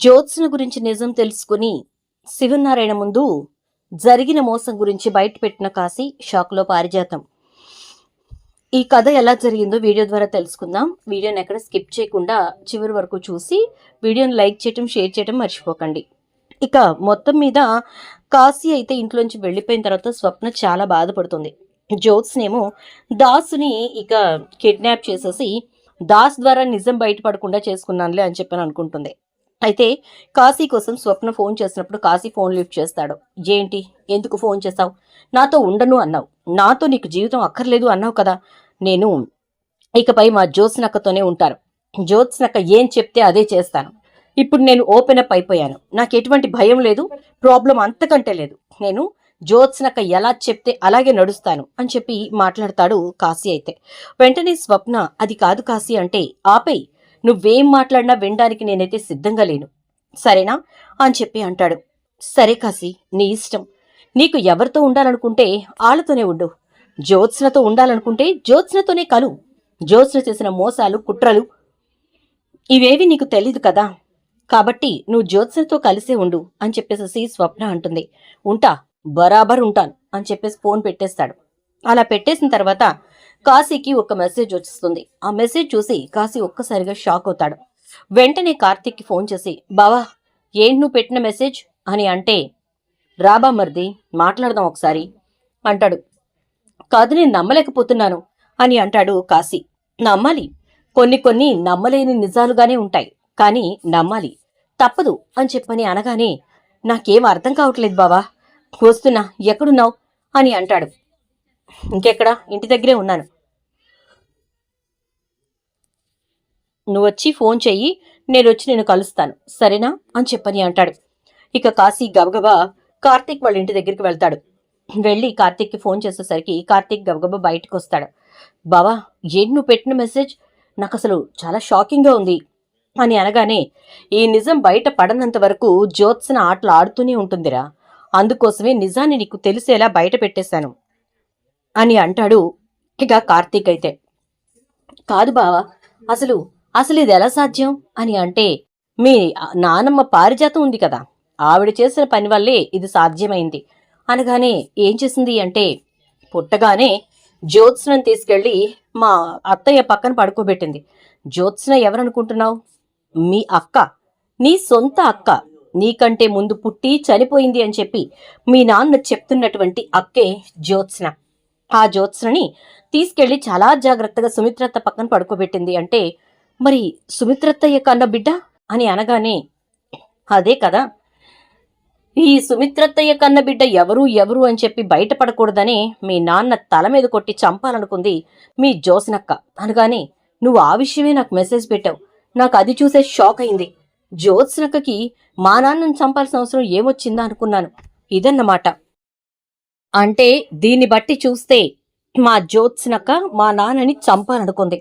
జ్యోత్స్న గురించి నిజం తెలుసుకుని శివనారాయణ ముందు జరిగిన మోసం గురించి బయటపెట్టిన కాశీ షాక్లో పారిజాతం. ఈ కథ ఎలా జరిగిందో వీడియో ద్వారా తెలుసుకుందాం. వీడియోని ఎక్కడ స్కిప్ చేయకుండా చివరి వరకు చూసి వీడియోని లైక్ చేయటం షేర్ చేయటం మర్చిపోకండి. ఇక మొత్తం మీద కాశీ అయితే ఇంట్లోంచి వెళ్ళిపోయిన తర్వాత స్వప్న చాలా బాధపడుతుంది. జ్యోత్స్నేమో దాసుని ఇక కిడ్నాప్ చేసేసి దాస్ ద్వారా నిజం బయటపడకుండా చేసుకున్నానులే అని చెప్పని అనుకుంటుంది. అయితే కాశీ కోసం స్వప్న ఫోన్ చేసినప్పుడు కాశీ ఫోన్ లిఫ్ట్ చేస్తాడు. ఏంటి ఎందుకు ఫోన్ చేస్తావు నాతో ఉండను అన్నావు. నాతో నీకు జీవితం అక్కర్లేదు అన్నావు కదా. నేను ఇకపై మా జ్యోత్స్నక్కతోనే ఉంటారు. జ్యోత్స్నక్క ఏం చెప్తే అదే చేస్తాను. ఇప్పుడు నేను ఓపెన్ అప్ అయిపోయాను. నాకు ఎటువంటి భయం లేదు ప్రాబ్లం అంతకంటే లేదు. నేను జ్యోత్స్నక్క ఎలా చెప్తే అలాగే నడుస్తాను అని చెప్పి మాట్లాడతాడు కాశీ అయితే. వెంటనే స్వప్న అది కాదు కాశీ అంటే ఆపేయ్. నువ్వేం మాట్లాడినా వినడానికి నేనైతే సిద్ధంగా లేను. సరేనా? అని చెప్పి అంటాడు. సరే కాశీ నీ ఇష్టం. నీకు ఎవరితో ఉండాలనుకుంటే ఆళ్ళతోనే ఉండు. జ్యోత్స్నతో ఉండాలనుకుంటే జ్యోత్స్నతోనే కలు. జ్యోత్స్న చేసిన మోసాలు కుట్రలు ఇవేవి నీకు తెలీదు కదా. కాబట్టి నువ్వు జ్యోత్స్నతో కలిసే ఉండు అని చెప్పేసి స్వప్న అంటుంది. ఉంటా బరాబర్ ఉంటాను అని చెప్పేసి ఫోన్ పెట్టేస్తాడు. అలా పెట్టేసిన తర్వాత కాశీకి ఒక మెసేజ్ వస్తుంది ఆ మెసేజ్ చూసి కాశీ ఒక్కసారిగా షాక్ అవుతాడు. వెంటనే కార్తీక్కి ఫోన్ చేసి బావా ఏంటి నువ్వు పెట్టిన మెసేజ్? అని అంటే రాబా మర్ది మాట్లాడదాం ఒకసారి అంటాడు. కాదు నేను నమ్మలేకపోతున్నాను అని అంటాడు కాశీ. నమ్మాలి. కొన్ని కొన్ని నమ్మలేని నిజాలుగానే ఉంటాయి. కానీ నమ్మాలి. తప్పదు అని చెప్పని అనగానే నాకేం అర్థం కావట్లేదు బావా. వస్తున్నా ఎక్కడున్నావు? అని అంటాడు. ఇంకెక్కడ? ఇంటి దగ్గరే ఉన్నాను. నువ్వు వచ్చి ఫోన్ చెయ్యి నేను వచ్చి నేను కలుస్తాను. సరేనా? అని చెప్పని అంటాడు. ఇక కాశీ గబగబా కార్తీక్ వాళ్ళ ఇంటి దగ్గరికి వెళ్తాడు. వెళ్ళి కార్తీక్కి ఫోన్ చేసేసరికి కార్తీక్ గబగబా బయటకు వస్తాడు బావా ఏంటి నువ్వు పెట్టిన మెసేజ్? నాకు అసలు చాలా షాకింగ్గా ఉంది. అని అనగానే ఈ నిజం బయట పడనంత వరకు జ్యోత్సన ఆటలు ఆడుతూనే ఉంటుందిరా. అందుకోసమే నిజాన్ని నీకు తెలిసేలా బయట పెట్టేశాను. అని అంటాడు ఇక కార్తీక్ అయితే. కాదు బావా అసలు అసలు ఇది ఎలా సాధ్యం? అని అంటే మీ నానమ్మ పారిజాతం ఉంది కదా ఆవిడ చేసిన పని వల్లే ఇది సాధ్యమైంది. అనగానే ఏం చేసింది అంటే పుట్టగానే జ్యోత్స్నం తీసుకెళ్ళి మా అత్తయ్య పక్కన పడుకోబెట్టింది. జ్యోత్స్న ఎవరనుకుంటున్నావు? మీ అక్క నీ సొంత అక్క నీకంటే ముందు పుట్టి చనిపోయింది అని చెప్పి మీ నాన్న చెప్తున్నటువంటి అక్కే జ్యోత్స్న. ఆ జ్యోత్స్నని తీసుకెళ్ళి చాలా జాగ్రత్తగా సుమిత్రత్త పక్కన పడుకోబెట్టింది. అంటే మరి సుమిత్రత్తయ్య కన్న బిడ్డ? అని అనగానే అదే కదా. ఈ సుమిత్రత్తయ్య కన్న బిడ్డ ఎవరు ఎవరు అని చెప్పి బయటపడకూడదని మీ నాన్న తల మీద కొట్టి చంపాలనుకుంది మీ జోస్నక్క అనగానే నువ్వు ఆ విషయమే నాకు మెసేజ్ పెట్టావు. నాకు అది చూసే షాక్ అయింది. జ్యోత్స్నక్కకి మా నాన్నను చంపాల్సిన అవసరం ఏమొచ్చిందా అనుకున్నాను. ఇదన్నమాట. అంటే దీన్ని బట్టి చూస్తే మా జ్యోత్స్నక్క మా నాన్నని చంపాలనుకుంది.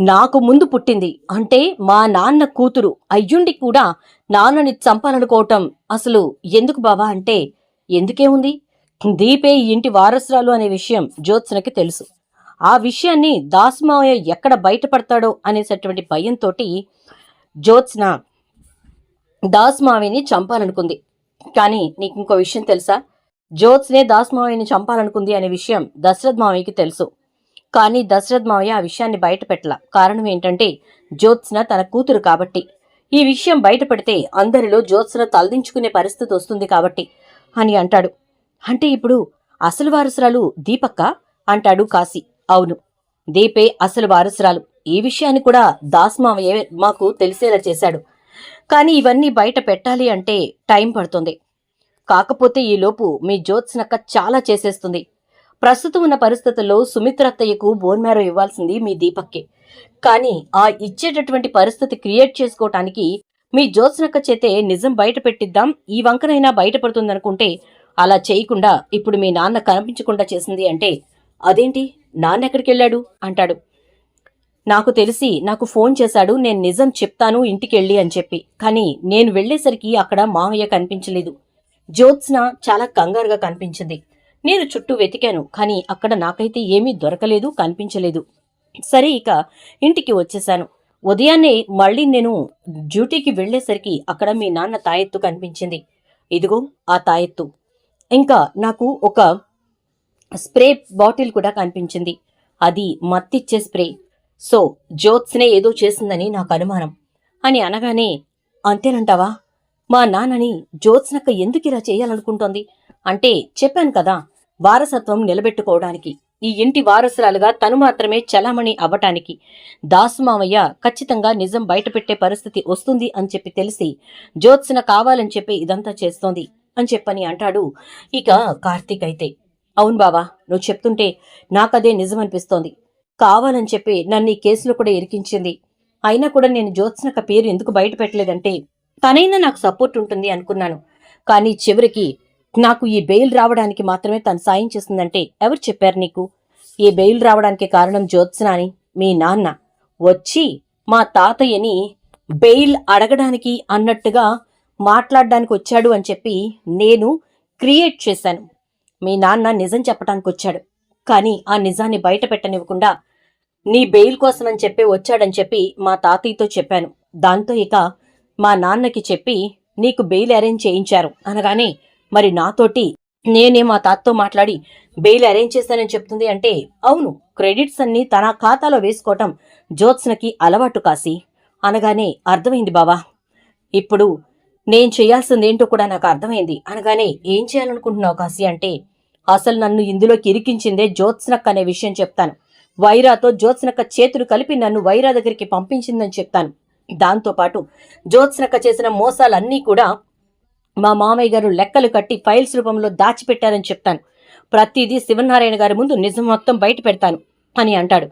నాకు ముందు పుట్టింది. అంటే మా నాన్న కూతురు అయ్యుండి కూడా నాన్నని చంపాలనుకోవటం అసలు ఎందుకు బావా అంటే ఎందుకే ఉంది? దీపే ఇంటి వారసురాలు అనే విషయం జ్యోత్స్నకి తెలుసు. ఆ విషయాన్ని దాస్మావయ్య ఎక్కడ బయటపడతాడో అనేటటువంటి భయంతో జ్యోత్స్న దాసుమావయ్యని చంపాలనుకుంది. కానీ నీకు ఇంకో విషయం తెలుసా? జ్యోత్స్నే దాస్మావయ్యని చంపాలనుకుంది అనే విషయం దశరథ్ మావయ్యకి తెలుసు. కానీ దశరథ్ మావయ్య ఆ విషయాన్ని బయటపెట్టల కారణం ఏంటంటే జ్యోత్స్న తన కూతురు కాబట్టి. ఈ విషయం బయటపెడితే అందరిలో జ్యోత్స్న తలదించుకునే పరిస్థితి వస్తుంది కాబట్టి అని అంటాడు. అంటే ఇప్పుడు అసలు వారసురాలు దీపక్క? అంటాడు కాశీ. అవును. దీపే అసలు వారసురాలు. ఈ విషయాన్ని కూడా దాస్ మావయ్య మాకు తెలిసేలా చేశాడు. కానీ ఇవన్నీ బయట పెట్టాలి అంటే టైం పడుతుంది. కాకపోతే ఈలోపు మీ జ్యోత్స్నక్క చాలా చేసేస్తుంది. ప్రస్తుతం ఉన్న పరిస్థితుల్లో సుమిత్రత్తయ్యకు బోన్మేరో ఇవ్వాల్సింది మీ దీపక్కే. కానీ ఆ ఇచ్చేటటువంటి పరిస్థితి క్రియేట్ చేసుకోవటానికి మీ జ్యోత్స్నక్క చేతే నిజం బయట పెట్టిద్దాం ఈ వంకనైనా బయటపడుతుందనుకుంటే అలా చేయకుండా ఇప్పుడు మీ నాన్న కనిపించకుండా చేసింది అంటే అదేంటి? నాన్న ఎక్కడికి వెళ్ళాడు? అంటాడు. నాకు తెలిసి నాకు ఫోన్ చేశాడు నేను నిజం చెప్తాను ఇంటికెళ్ళి అని చెప్పి. కానీ నేను వెళ్ళేసరికి అక్కడ మామయ్య కనిపించలేదు. జ్యోత్స్న చాలా కంగారుగా కనిపించింది. నేను చుట్టూ వెతికాను కానీ అక్కడ నాకైతే ఏమీ దొరకలేదు కనిపించలేదు. సరే ఇక ఇంటికి వచ్చేశాను. ఉదయాన్నే మళ్ళీ నేను డ్యూటీకి వెళ్ళేసరికి అక్కడ మీ నాన్న తాయెత్తు కనిపించింది. ఇదిగో ఆ తాయెత్తు. ఇంకా నాకు ఒక స్ప్రే బాటిల్ కూడా కనిపించింది. అది మత్తిచ్చే స్ప్రే. సో జ్యోత్స్నే ఏదో చేసిందని నాకు అనుమానం. అని అనగానే అంతేనంటావా? మా నాన్నని జ్యోత్స్నక్క ఎందుకు ఇలా చేయాలనుకుంటోంది? అంటే చెప్పాను కదా వారసత్వం నిలబెట్టుకోవడానికి ఈ ఇంటి వారసురాలుగా తను మాత్రమే చలామణి అవ్వటానికి. దాసుమామయ్య ఖచ్చితంగా నిజం బయటపెట్టే పరిస్థితి వస్తుంది అని చెప్పి తెలిసి జ్యోత్స్న కావాలని చెప్పి ఇదంతా చేస్తోంది అని చెప్పని అంటాడు ఇక కార్తీక్ అయితే. అవును బావా నువ్వు చెప్తుంటే నాకదే నిజమనిపిస్తోంది. కావాలని చెప్పి నన్ను ఈ కేసులో కూడా ఇరికించింది. అయినా కూడా నేను జ్యోత్స్నక పేరు ఎందుకు బయట పెట్టలేదంటే తనైనా నాకు సపోర్ట్ ఉంటుంది అనుకున్నాను. కానీ చివరికి నాకు ఈ బెయిల్ రావడానికి మాత్రమే తను సాయం చేస్తుందంటే ఎవరు చెప్పారు నీకు? ఈ బెయిల్ రావడానికి కారణం జ్యోత్స్న అని మీ నాన్న వచ్చి మా తాతయ్యని బెయిల్ అడగడానికి అన్నట్టుగా మాట్లాడడానికి వచ్చాడు అని చెప్పి నేను క్రియేట్ చేశాను. మీ నాన్న నిజం చెప్పడానికి వచ్చాడు. కానీ ఆ నిజాన్ని బయట పెట్టనివ్వకుండా నీ బెయిల్ కోసం అని చెప్పి వచ్చాడని చెప్పి మా తాతయ్యతో చెప్పాను. దాంతో ఇక మా నాన్నకి చెప్పి నీకు బెయిల్ అరేంజ్ చేయించారు. అనగానే మరి నాతోటి నేనే మా తాతతో మాట్లాడి బెయిల్ అరేంజ్ చేశానని చెప్తుంది అంటే అవును క్రెడిట్స్ అన్ని తన ఖాతాలో వేసుకోవటం జ్యోత్స్నకి అలవాటు కాసి. అనగానే అర్థమైంది బావా ఇప్పుడు నేను చేయాల్సిందేంటో కూడా నాకు అర్థమైంది. అనగానే ఏం చేయాలనుకుంటున్నావు కాసి అంటే అసలు నన్ను ఇందులోకి ఇరికించిందే జ్యోత్స్నక్ అనే విషయం చెప్తాను. వైరాతో జ్యోత్స్నక్క చేతులు కలిపి నన్ను వైరా దగ్గరికి పంపించిందని చెప్తాను. దాంతోపాటు జ్యోత్స్నక్క చేసిన మోసాలన్నీ కూడా మా మామయ్య గారు లెక్కలు కట్టి ఫైల్స్ రూపంలో దాచిపెట్టారని చెప్తాను. ప్రతిదీ శివనారాయణ గారి ముందు నిజం మొత్తం బయట పెడతాను అని అంటాడు.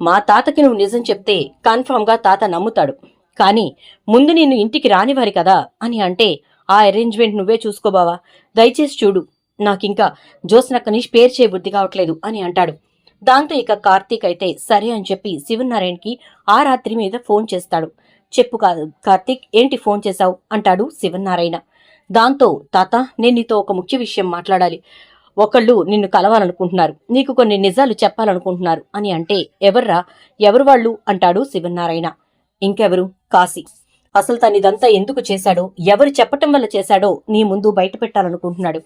మా తాతకి నువ్వు నిజం చెప్తే కన్ఫామ్గా తాత నమ్ముతాడు. కానీ ముందు నేను ఇంటికి రానివారి కదా అని అంటే ఆ అరేంజ్మెంట్ నువ్వే చూసుకోబావా దయచేసి చూడు నాకింకా జ్యోత్స్నక్కని స్పేర్ చేయబుద్ధి కావట్లేదు అని అంటాడు. దాంతో ఇక కార్తీక్ అయితే సరే అని చెప్పి శివనారాయణకి ఆ రాత్రి మీద ఫోన్ చేస్తాడు. చెప్పు కాదు కార్తీక్ ఏంటి ఫోన్ చేశావు? అంటాడు శివనారాయణ దాంతో తాత నేను నీతో ఒక ముఖ్య విషయం మాట్లాడాలి. ఒకళ్ళు నిన్ను కలవాలనుకుంటున్నారు. నీకు కొన్ని నిజాలు చెప్పాలనుకుంటున్నారు అని అంటే ఎవర్రా? ఎవరు వాళ్ళు? అంటాడు శివనారాయణ ఇంకెవరు? కాశీ. అసలు తను ఇదంతా ఎందుకు చేశాడో ఎవరు చెప్పటం వల్ల చేశాడో నీ ముందు బయట పెట్టాలనుకుంటున్నాడు.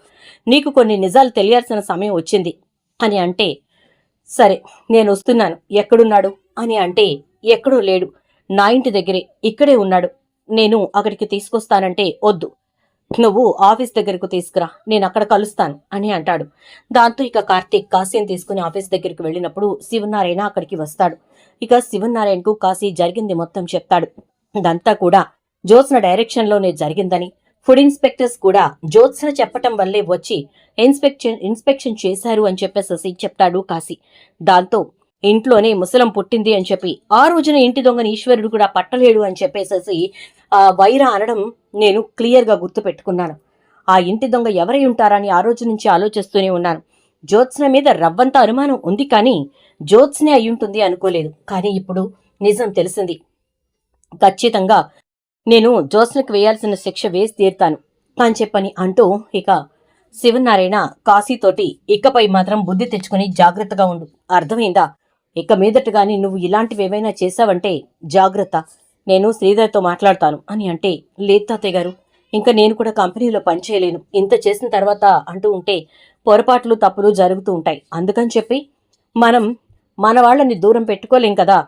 నీకు కొన్ని నిజాలు తెలియాల్సిన సమయం వచ్చింది అని అంటే సరే నేను వస్తున్నాను. ఎక్కడున్నాడు? అని అంటే ఎక్కడో లేడు. నా ఇంటి దగ్గరే ఇక్కడే ఉన్నాడు. నేను అక్కడికి తీసుకొస్తానంటే వద్దు. నువ్వు ఆఫీస్ దగ్గరకు తీసుకురా. నేను అక్కడ కలుస్తాను అని అంటాడు. దాంతో ఇక కార్తీక్ కాశీని తీసుకుని ఆఫీస్ దగ్గరికి వెళ్ళినప్పుడు శివనారాయణ అక్కడికి వస్తాడు. ఇక శివనారాయణకు కాశీ జరిగింది మొత్తం చెప్తాడు. ఇదంతా కూడా జ్యోత్స్న డైరెక్షన్లోనే జరిగిందని ఫుడ్ ఇన్స్పెక్టర్స్ కూడా జ్యోత్స్న చెప్పటం వల్లే వచ్చి ఇన్స్పెక్షన్ ఇన్స్పెక్షన్ చేశారు అని చెప్పేసి చెప్తాడు కాశీ. దాంతో ఇంట్లోనే ముసలం పుట్టింది అని చెప్పి ఆ రోజున ఇంటి దొంగని ఈశ్వరుడు కూడా పట్టలేడు అని చెప్పేసేసి ఆ వైరా అనడం నేను క్లియర్గా గుర్తు పెట్టుకున్నాను ఆ ఇంటి దొంగ ఎవరై ఉంటారని ఆ రోజు నుంచి ఆలోచిస్తూనే ఉన్నాను. జ్యోత్స్న మీద రవ్వంత అనుమానం ఉంది కానీ జ్యోత్స్నే అయి ఉంటుంది అనుకోలేదు. కానీ ఇప్పుడు నిజం తెలిసింది. ఖచ్చితంగా నేను జ్యోత్స్నకు వేయాల్సిన శిక్ష వేసి తీరుతాను. అని చెప్పని అంటూ ఇక శివనారాయణ కాశీతోటి ఇకపై మాత్రం బుద్ధి తెచ్చుకుని జాగ్రత్తగా ఉండు. అర్థమైందా? ఇక మీదట గాని నువ్వు ఇలాంటివి ఏమైనా చేశావంటే జాగ్రత్త. నేను శ్రీధర్తో మాట్లాడతాను అని అంటే లేదు తాతయ్య గారు ఇంకా నేను కూడా కంపెనీలో పనిచేయలేను ఇంత చేసిన తర్వాత అంటూ ఉంటే పొరపాట్లు తప్పులు జరుగుతూ ఉంటాయి. అందుకని చెప్పి మనం మన వాళ్ళని దూరం పెట్టుకోలేం కదా.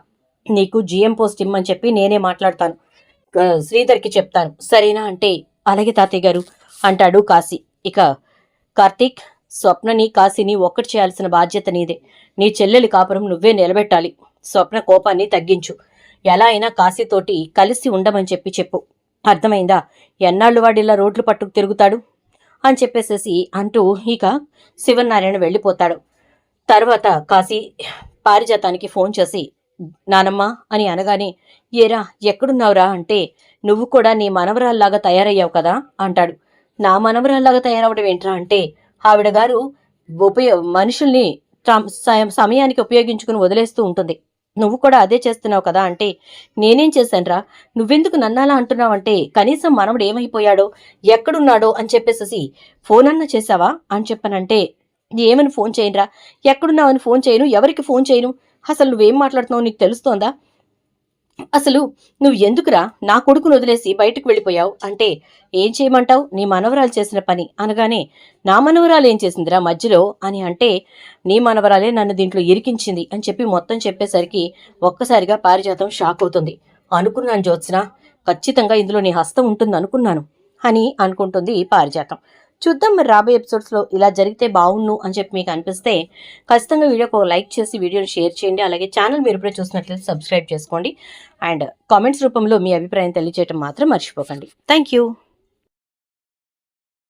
నీకు జిఎం పోస్ట్ ఇమ్మని చెప్పి నేనే మాట్లాడతాను. శ్రీధర్కి చెప్తాను. సరేనా అంటే అలాగే తాతయ్య గారు అంటాడు కాశీ. ఇక కార్తీక్ స్వప్నని కాశీని ఒక్కటి చేయాల్సిన బాధ్యత నీదే. నీ చెల్లెలి కాపురం నువ్వే నిలబెట్టాలి. స్వప్న కోపాన్ని తగ్గించు. ఎలా అయినా కాశీతోటి కలిసి ఉండమని చెప్పి చెప్పు. అర్థమైందా? ఎన్నాళ్ళు వాడిలా రోడ్లు పట్టుకు తిరుగుతాడు? అని చెప్పేసేసి అంటూ ఇక శివనారాయణ వెళ్ళిపోతాడు. తర్వాత కాశీ పారిజాతానికి ఫోన్ చేసి నానమ్మ అని అనగానే ఏరా ఎక్కడున్నావురా? అంటే నువ్వు కూడా నీ మనవరాల్లాగా తయారయ్యావు కదా? అంటాడు. నా మనవరాల్లాగా తయారవడం ఏంట్రా? అంటే ఆవిడ గారు ఉపయో మనుషుల్ని సమయానికి ఉపయోగించుకుని వదిలేస్తూ ఉంటుంది. నువ్వు కూడా అదే చేస్తున్నావు కదా అంటే నేనేం చేశానురా? నువ్వెందుకు నన్నాలా అంటున్నావంటే కనీసం మనవడు ఏమైపోయాడో ఎక్కడున్నాడో అని చెప్పేసేసి ఫోన్ అన్నా చేశావా? అని చెప్పానంటే ఏమని ఫోన్ చేయనురా? ఎక్కడున్నావని ఫోన్ చేయను ఎవరికి ఫోన్ చేయను? అసలు నువ్వేం మాట్లాడుతున్నావు నీకు తెలుస్తోందా? అసలు నువ్వు ఎందుకురా నా కొడుకును వదిలేసి బయటకు వెళ్ళిపోయావు? అంటే ఏం చేయమంటావు? నీ మనవరాలు చేసిన పని అనగానే నా మనవరాలు ఏం చేసిందిరా మధ్యలో అని అంటే నీ మనవరాలే నన్ను దీంట్లో ఇరికించింది అని చెప్పి మొత్తం చెప్పేసరికి ఒక్కసారిగా పారిజాతం షాక్ అవుతుంది. అనుకున్నాను జ్యోత్స్న ఖచ్చితంగా ఇందులో నీ హస్తం ఉంటుంది అనుకున్నాను అని అనుకుంటుంది పారిజాతం. చూద్దాం మరి రాబోయే ఎపిసోడ్స్లో ఇలా జరిగితే బాగుండు అని చెప్పి మీకు అనిపిస్తే ఖచ్చితంగా వీడియోకి ఒక లైక్ చేసి వీడియోని షేర్ చేయండి. అలాగే ఛానల్ మీరు ఇప్పుడే చూసినట్లయితే సబ్స్క్రైబ్ చేసుకోండి. అండ్ కామెంట్స్ రూపంలో మీ అభిప్రాయం తెలియజేయడం మాత్రం మర్చిపోకండి. Thank you